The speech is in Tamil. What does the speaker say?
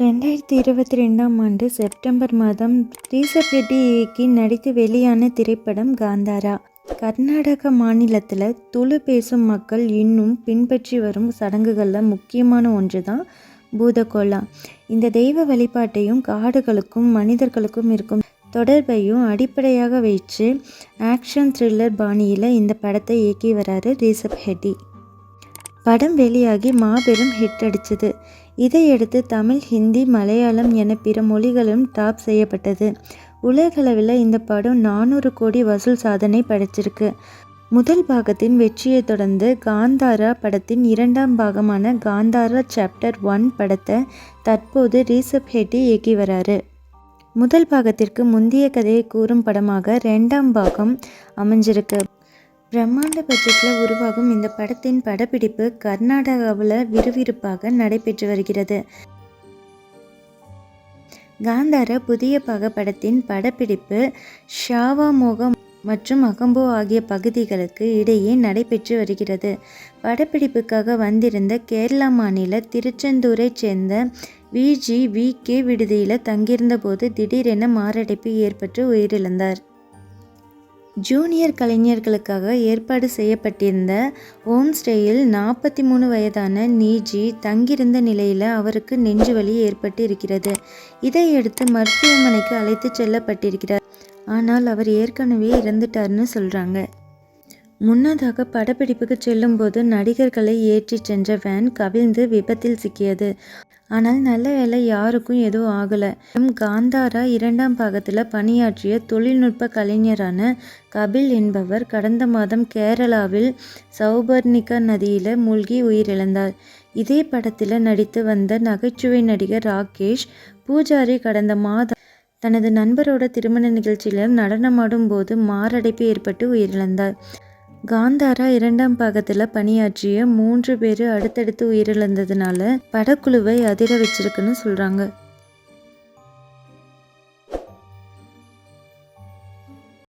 ரெண்டாயிரத்தி இருபத்தி ரெண்டாம் ஆண்டு செப்டம்பர் மாதம் ரீசப் ரெட்டி இயக்கி நடித்து வெளியான திரைப்படம் காந்தாரா. கர்நாடக மாநிலத்தில் துளு பேசும் மக்கள் இன்னும் பின்பற்றி வரும் சடங்குகளில் முக்கியமான ஒன்று தான் பூதகோலா இந்த தெய்வ வழிபாட்டையும் காடுகளுக்கும் மனிதர்களுக்கும் இருக்கும் தொடர்பையும் அடிப்படையாக வைத்து ஆக்ஷன் த்ரில்லர் பாணியில் இந்த படத்தை இயக்கி வராரு ரீசப் ஹெட்டி படம் வெளியாகி மாபெரும் ஹிட் அடிச்சது. இதையடுத்து தமிழ் ஹிந்தி மலையாளம் என பிற மொழிகளும் டாப் செய்யப்பட்டது. உலகளவில் இந்த படம் நானூறு கோடி வசூல் சாதனை படைச்சிருக்கு. முதல் பாகத்தின் வெற்றியை தொடர்ந்து காந்தாரா படத்தின் இரண்டாம் பாகமான காந்தாரா சாப்டர் ஒன் படத்தை தற்போது ரீசப் ஹெட்டி இயக்கி வராரு. முதல் பாகத்திற்கு முந்தைய கதையை கூறும் படமாக ரெண்டாம் பாகம் அமைஞ்சிருக்கு. பிரம்மாண்ட பட்ஜெட்டில் உருவாகும் இந்த படத்தின் படப்பிடிப்பு கர்நாடகாவில் விறுவிறுப்பாக நடைபெற்று வருகிறது. காந்தார புதிய பக படத்தின் படப்பிடிப்பு ஷாவாமோகம் மற்றும் அகம்போ ஆகிய பகுதிகளுக்கு இடையே நடைபெற்று வருகிறது. படப்பிடிப்புக்காக வந்திருந்த கேரளா மாநில திருச்செந்தூரைச் சேர்ந்த விஜி வி. கே. விடுதியில் தங்கியிருந்த போது திடீரென மாரடைப்பு ஏற்பட்டு உயிரிழந்தார். ஜூனியர் கலைஞர்களுக்காக ஏற்பாடு செய்யப்பட்டிருந்த ஹோம் ஸ்டேயில் நாற்பத்தி மூணு வயதான நீஜி தங்கியிருந்த நிலையில் அவருக்கு நெஞ்சுவலி ஏற்பட்டு இருக்கிறது இதையடுத்து மருத்துவமனைக்கு அழைத்து செல்லப்பட்டிருக்கிறார். ஆனால் அவர் ஏற்கனவே இறந்துட்டார்னு சொல்கிறாங்க முன்னதாக படப்பிடிப்புக்கு செல்லும்போது நடிகர்களை ஏற்றிச் சென்ற வேன் கவிழ்ந்து விபத்தில் சிக்கியது. ஆனால் நல்ல வேலை யாருக்கும் எதுவும் ஆகலை. காந்தாரா இரண்டாம் பாகத்தில் பணியாற்றிய தொழில்நுட்ப கலைஞரான கபில் என்பவர் கடந்த மாதம் கேரளாவில் சௌபர்ணிகா நதியில் மூழ்கி உயிரிழந்தார். இதே படத்தில் நடித்து வந்த நகைச்சுவை நடிகர் ராகேஷ் பூஜாரி கடந்த மாதம் தனது நண்பரோட திருமண நிகழ்ச்சியில் நடனமாடும் போது மாரடைப்பு ஏற்பட்டு உயிரிழந்தார். காந்தாரா இரண்டாம் பாகத்தில் பணியாற்றிய மூன்று பேர் அடுத்தடுத்து உயிரிழந்ததுனால படக்குழுவை அதிர வச்சிருக்குன்னு சொல்கிறாங்க